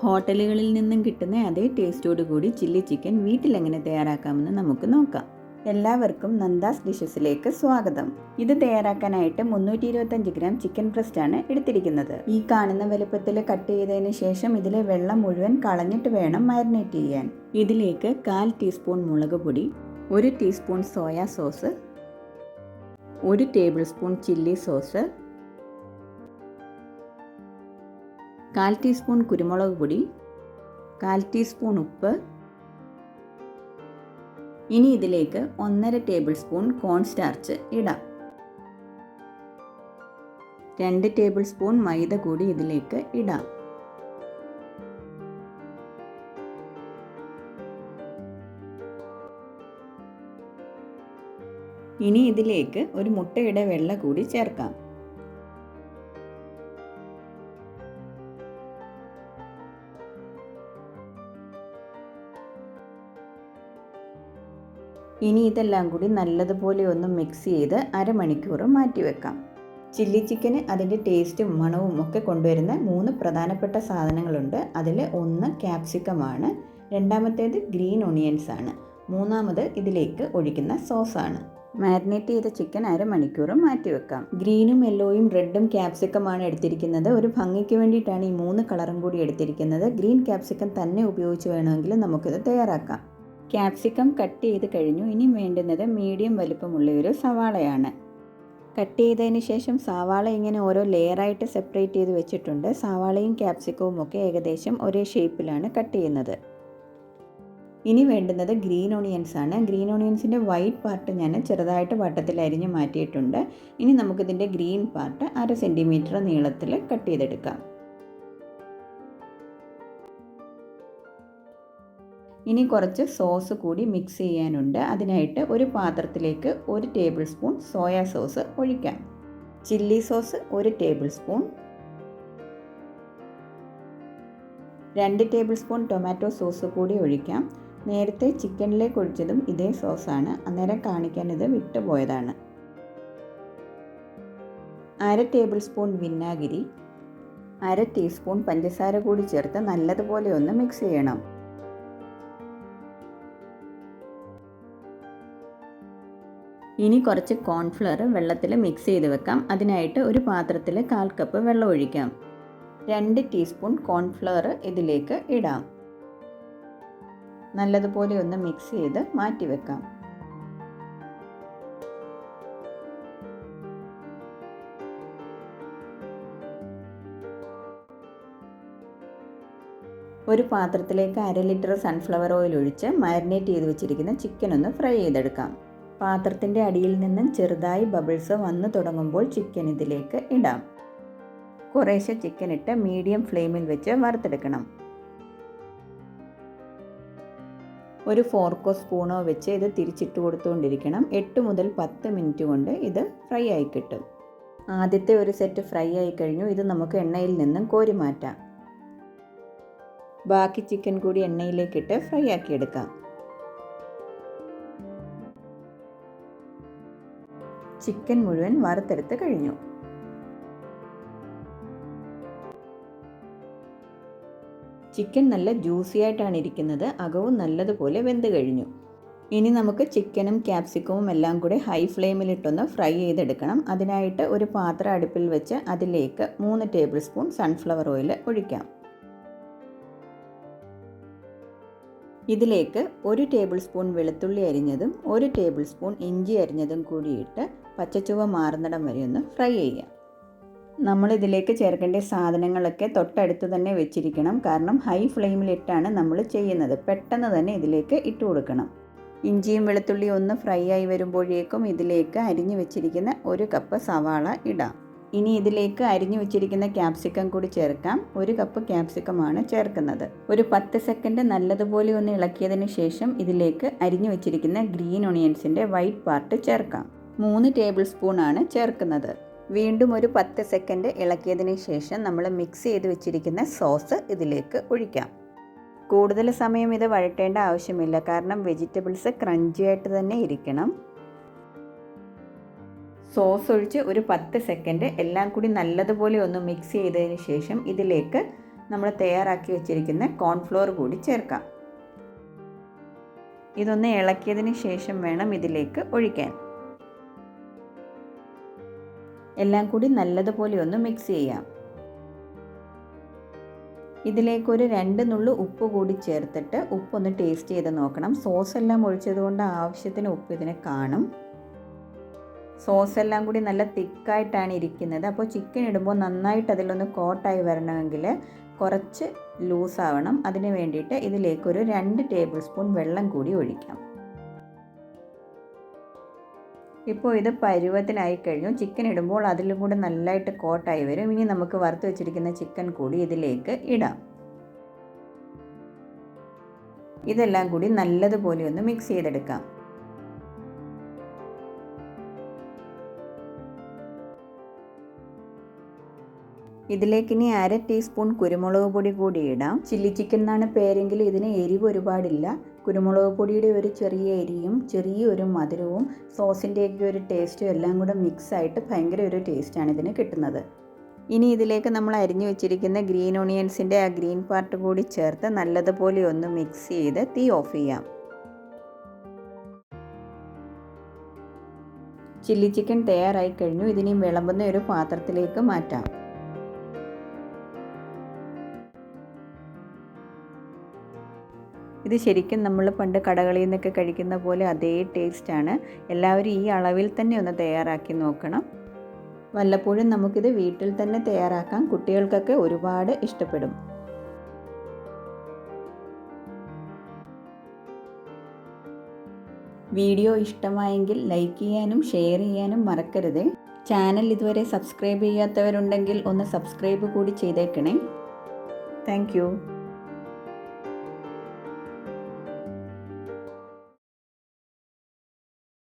ഹോട്ടലുകളിൽ നിന്നും കിട്ടുന്ന അതേ ടേസ്റ്റോട് കൂടി ചില്ലി ചിക്കൻ വീട്ടിലെങ്ങനെ തയ്യാറാക്കാമെന്ന് നമുക്ക് നോക്കാം. എല്ലാവർക്കും നന്ദാസ് ഡിഷസിലേക്ക് സ്വാഗതം. ഇത് തയ്യാറാക്കാനായിട്ട് മുന്നൂറ്റി ഇരുപത്തഞ്ച് ഗ്രാം ചിക്കൻ ബ്രസ്റ്റ് ആണ് എടുത്തിരിക്കുന്നത്. ഈ കാണുന്ന വലുപ്പത്തിൽ കട്ട് ചെയ്തതിന് ശേഷം ഇതിലെ വെള്ളം മുഴുവൻ കളഞ്ഞിട്ട് വേണം മാരിനേറ്റ് ചെയ്യാൻ. ഇതിലേക്ക് കാൽ ടീസ്പൂൺ മുളക് പൊടി ഒരു ടീസ്പൂൺ സോയാ സോസ് ഒരു ടേബിൾ സ്പൂൺ ചില്ലി സോസ് കാൽ ടീസ്പൂൺ കുരുമുളക് പൊടി കാൽ ടീസ്പൂൺ ഉപ്പ്. ഇനി ഇതിലേക്ക് ഒന്നര ടേബിൾ സ്പൂൺ കോൺ സ്റ്റാർച്ച് ഇടാം. രണ്ട് ടേബിൾ സ്പൂൺ മൈദ കൂടി ഇതിലേക്ക് ഇടാം. ഇനി ഇതിലേക്ക് ഒരു മുട്ടയുടെ വെള്ള കൂടി ചേർക്കാം. ഇനി ഇതെല്ലാം കൂടി നല്ലതുപോലെ ഒന്ന് മിക്സ് ചെയ്ത് അരമണിക്കൂർ മാറ്റി വെക്കാം. ചില്ലി ചിക്കന് അതിന്റെ ടേസ്റ്റും മണവും ഒക്കെ കൊണ്ടുവരുന്ന മൂന്ന് പ്രധാനപ്പെട്ട സാധനങ്ങളുണ്ട്. അതിൽ ഒന്ന് ക്യാപ്സിക്കമാണ് രണ്ടാമത്തേത് ഗ്രീൻ ഒണിയൻസ് ആണ് മൂന്നാമത് ഇതിലേക്ക് ഒഴിക്കുന്ന സോസാണ് മാരിനേറ്റ് ചെയ്ത ചിക്കൻ അരമണിക്കൂർ മാറ്റി വെക്കാം. ഗ്രീനും യെല്ലോയും റെഡും ക്യാപ്സിക്കമാണ് എടുത്തിരിക്കുന്നത്. ഒരു ഭംഗിക്ക് വേണ്ടിയിട്ടാണ് ഈ മൂന്ന് കളറും കൂടി എടുത്തിരിക്കുന്നത്. ഗ്രീൻ ക്യാപ്സിക്കം തന്നെ ഉപയോഗിച്ച് വേണമെങ്കിൽ നമുക്കിത് തയ്യാറാക്കാം. ക്യാപ്സിക്കം കട്ട് ചെയ്ത് കഴിഞ്ഞു. ഇനി വേണ്ടുന്നത് മീഡിയം വലുപ്പമുള്ള ഒരു സവാളയാണ്. കട്ട് ചെയ്തതിന് ശേഷം സവാള ഇങ്ങനെ ഓരോ ലെയറായിട്ട് സെപ്പറേറ്റ് ചെയ്ത് വെച്ചിട്ടുണ്ട്. സവാളയും ക്യാപ്സിക്കവും ഒക്കെ ഏകദേശം ഒരേ ഷേപ്പിലാണ് കട്ട് ചെയ്യുന്നത്. ഇനി വേണ്ടുന്നത് ഗ്രീൻ ഓണിയൻസ് ആണ്. ഗ്രീൻ ഓണിയൻസിന്റെ വൈറ്റ് പാർട്ട് ഞാൻ ചെറുതായിട്ട് വട്ടത്തിൽ അരിഞ്ഞ് മാറ്റിയിട്ടുണ്ട്. ഇനി നമുക്കിതിന്റെ ഗ്രീൻ പാർട്ട് അര സെന്റിമീറ്റർ നീളത്തിൽ കട്ട് ചെയ്തെടുക്കാം. ഇനി കുറച്ച് സോസ് കൂടി മിക്സ് ചെയ്യാനുണ്ട്. അതിനായിട്ട് ഒരു പാത്രത്തിലേക്ക് ഒരു ടേബിൾ സ്പൂൺ സോയാ സോസ് ഒഴിക്കാം. ചില്ലി സോസ് ഒരു ടേബിൾ സ്പൂൺ രണ്ട് ടേബിൾ സ്പൂൺ ടൊമാറ്റോ സോസ് കൂടി ഒഴിക്കാം. നേരത്തെ ചിക്കനിലേക്ക് ഒഴിച്ചതും ഇതേ സോസാണ് അന്നേരം കാണിക്കാൻ ഇത് വിട്ടുപോയതാണ്. അര ടേബിൾ സ്പൂൺ വിനാഗിരി. അര ടീസ്പൂൺ പഞ്ചസാര കൂടി ചേർത്ത് നല്ലതുപോലെ ഒന്ന് മിക്സ് ചെയ്യണം. ഇനി കുറച്ച് കോൺഫ്ലവർ വെള്ളത്തിൽ മിക്സ് ചെയ്ത് വെക്കാം. അതിനായിട്ട് ഒരു പാത്രത്തിൽ കാൽ കപ്പ് വെള്ളം ഒഴിക്കാം. രണ്ട് ടീസ്പൂൺ കോൺഫ്ലവർ ഇതിലേക്ക് ഇടാം. നല്ലതുപോലെ ഒന്ന് മിക്സ് ചെയ്ത് മാറ്റി വെക്കാം. ഒരു പാത്രത്തിലേക്ക് അര ലിറ്റർ സൺഫ്ലവർ ഓയിൽ ഒഴിച്ച് മാരിനേറ്റ് ചെയ്ത് വെച്ചിരിക്കുന്ന ചിക്കൻ ഒന്ന് ഫ്രൈ ചെയ്തെടുക്കാം. പാത്രത്തിന്റെ അടിയിൽ നിന്നും ചെറുതായി ബബിൾസ് വന്നു തുടങ്ങുമ്പോൾ ചിക്കൻ ഇതിലേക്ക് ഇടാം. കുറേശ്ശെ ചിക്കൻ ഇട്ട് മീഡിയം ഫ്ലെയിമിൽ വെച്ച് വറുത്തെടുക്കണം. ഒരു ഫോർക്കോ സ്പൂണോ വെച്ച് ഇത് തിരിച്ചിട്ട് കൊടുത്തുകൊണ്ടിരിക്കണം. എട്ട് മുതൽ പത്ത് മിനിറ്റ് കൊണ്ട് ഇത് ഫ്രൈ ആയി കിട്ടും. ആദ്യത്തെ ഒരു സെറ്റ് ഫ്രൈ ആയി കഴിഞ്ഞു. ഇത് നമുക്ക് എണ്ണയിൽ നിന്നും കോരി മാറ്റാം. ബാക്കി ചിക്കൻ കൂടി എണ്ണയിലേക്കിട്ട് ഫ്രൈ ആക്കി ചിക്കൻ മുഴുവൻ വറുത്തെടുത്ത് കഴിഞ്ഞു. ചിക്കൻ നല്ല ജ്യൂസി ആയിട്ടാണ് ഇരിക്കുന്നത്. അകവും നല്ലതുപോലെ വെന്ത് കഴിഞ്ഞു. ഇനി നമുക്ക് ചിക്കനും ക്യാപ്സിക്കവും എല്ലാം കൂടി ഹൈ ഫ്ലെയിമിലിട്ടൊന്ന് ഫ്രൈ ചെയ്തെടുക്കണം. അതിനായിട്ട് ഒരു പാത്രം അടുപ്പിൽ വെച്ച് അതിലേക്ക് മൂന്ന് ടേബിൾ സ്പൂൺ സൺഫ്ലവർ ഓയിൽ ഒഴിക്കാം. ഇതിലേക്ക് ഒരു ടേബിൾ സ്പൂൺ വെളുത്തുള്ളി അരിഞ്ഞതും ഒരു ടേബിൾ സ്പൂൺ ഇഞ്ചി അരിഞ്ഞതും കൂടിയിട്ട് പച്ചച്ചുവ മാറുന്നിടം വരെ ഒന്ന് ഫ്രൈ ചെയ്യാം നമ്മൾ ഇതിലേക്ക് ചേർക്കേണ്ട സാധനങ്ങളൊക്കെ തൊട്ടടുത്ത് തന്നെ വെച്ചിരിക്കണം. കാരണം ഹൈ ഫ്ലെയിമിലിട്ടാണ് നമ്മൾ ചെയ്യുന്നത്. പെട്ടെന്ന് തന്നെ ഇതിലേക്ക് ഇട്ട് കൊടുക്കണം. ഇഞ്ചിയും വെളുത്തുള്ളിയും ഒന്ന് ഫ്രൈ ആയി വരുമ്പോഴേക്കും ഇതിലേക്ക് അരിഞ്ഞു വെച്ചിരിക്കുന്ന ഒരു കപ്പ് സവാള ഇടാം. ഇനി ഇതിലേക്ക് അരിഞ്ഞു വെച്ചിരിക്കുന്ന ക്യാപ്സിക്കം കൂടി ചേർക്കാം. ഒരു കപ്പ് ക്യാപ്സിക്കമാണ് ചേർക്കുന്നത്. ഒരു പത്ത് സെക്കൻഡ് നല്ലതുപോലെ ഒന്ന് ഇളക്കിയതിന് ശേഷം ഇതിലേക്ക് അരിഞ്ഞു വെച്ചിരിക്കുന്ന ഗ്രീൻ ഒണിയൻസിന്റെ വൈറ്റ് പാർട്ട് ചേർക്കാം. മൂന്ന് ടേബിൾ സ്പൂൺ ആണ് ചേർക്കുന്നത്. വീണ്ടും ഒരു പത്ത് സെക്കൻഡ് ഇളക്കിയതിന് ശേഷം നമ്മൾ മിക്സ് ചെയ്ത് വെച്ചിരിക്കുന്ന സോസ് ഇതിലേക്ക് ഒഴിക്കാം. കൂടുതൽ സമയം ഇത് വഴറ്റേണ്ട ആവശ്യമില്ല. കാരണം വെജിറ്റബിൾസ് ക്രഞ്ചി ആയിട്ട് തന്നെ ഇരിക്കണം. സോസ് ഒഴിച്ച് ഒരു പത്ത് സെക്കൻഡ് എല്ലാം കൂടി നല്ലതുപോലെ ഒന്ന് മിക്സ് ചെയ്തതിന് ശേഷം ഇതിലേക്ക് നമ്മൾ തയ്യാറാക്കി വെച്ചിരിക്കുന്ന കോൺഫ്ലോർ കൂടി ചേർക്കാം. ഇതൊന്ന് ഇളക്കിയതിന് ശേഷം വേണം ഇതിലേക്ക് ഒഴിക്കാൻ. എല്ലാം കൂടി നല്ലതുപോലെ ഒന്ന് മിക്സ് ചെയ്യാം. ഇതിലേക്ക് ഒരു രണ്ട് നുള്ളു ഉപ്പ് കൂടി ചേർത്തിട്ട് ഉപ്പൊന്ന് ടേസ്റ്റ് ചെയ്ത് നോക്കണം. സോസ് എല്ലാം ഒഴിച്ചതുകൊണ്ട് ആവശ്യത്തിന് ഉപ്പ് ഇതിന് കാണും. സോസ് എല്ലാം കൂടി നല്ല തിക്കായിട്ടാണ് ഇരിക്കുന്നത്. അപ്പോൾ ചിക്കൻ ഇടുമ്പോൾ നന്നായിട്ട് അതിലൊന്ന് കോട്ടായി വരണമെങ്കിൽ കുറച്ച് ലൂസാവണം. അതിന് വേണ്ടിയിട്ട് ഇതിലേക്കൊരു രണ്ട് ടേബിൾ സ്പൂൺ വെള്ളം കൂടി ഒഴിക്കാം. ഇപ്പോൾ ഇത് പരുവത്തിനായി കഴിഞ്ഞു. ചിക്കൻ ഇടുമ്പോൾ അതിലും കൂടെ നല്ലതായിട്ട് കോട്ടായി വരും. ഇനി നമുക്ക് വറുത്ത് വെച്ചിരിക്കുന്ന ചിക്കൻ കൂടി ഇതിലേക്ക് ഇടാം. ഇതെല്ലാം കൂടി നല്ലതുപോലെ ഒന്ന് മിക്സ് ചെയ്തെടുക്കാം. ഇതിലേക്ക് ഇനി അര ടീസ്പൂൺ കുരുമുളക് പൊടി കൂടി ഇടാം. ചില്ലി ചിക്കൻ എന്നാണ് പേരെങ്കിൽ ഇതിന് എരിവ് ഒരുപാടില്ല. കുരുമുളക് പൊടിയുടെ ഒരു ചെറിയ എരിയും ചെറിയൊരു മധുരവും സോസിന്റെയൊക്കെ ഒരു ടേസ്റ്റും എല്ലാം കൂടെ മിക്സ് ആയിട്ട് ഭയങ്കര ഒരു ടേസ്റ്റാണ് ഇതിന് കിട്ടുന്നത്. ഇനി ഇതിലേക്ക് നമ്മൾ അരിഞ്ഞു വെച്ചിരിക്കുന്ന ഗ്രീൻ ഓണിയൻസിന്റെ ആ ഗ്രീൻ പാർട്ട് കൂടി ചേർത്ത് നല്ലതുപോലെ ഒന്ന് മിക്സ് ചെയ്ത് തീ ഓഫ് ചെയ്യാം. ചില്ലി ചിക്കൻ തയ്യാറായി കഴിഞ്ഞു. ഇതിനി വിളമ്പുന്ന ഒരു പാത്രത്തിലേക്ക് മാറ്റാം. ഇത് ശരിക്കും നമ്മൾ പണ്ട് കടകളിൽ നിന്നൊക്കെ കഴിക്കുന്ന പോലെ അതേ ടേസ്റ്റാണ് എല്ലാവരും ഈ അളവിൽ തന്നെ ഒന്ന് തയ്യാറാക്കി നോക്കണം. വല്ലപ്പോഴും നമുക്കിത് വീട്ടിൽ തന്നെ തയ്യാറാക്കാം. കുട്ടികൾക്കൊക്കെ ഒരുപാട് ഇഷ്ടപ്പെടും. വീഡിയോ ഇഷ്ടമായെങ്കിൽ ലൈക്ക് ചെയ്യാനും ഷെയർ ചെയ്യാനും മറക്കരുത്. ചാനൽ ഇതുവരെ സബ്സ്ക്രൈബ് ചെയ്യാത്തവരുണ്ടെങ്കിൽ ഒന്ന് സബ്സ്ക്രൈബ് കൂടി ചെയ്തേക്കണേ. താങ്ക്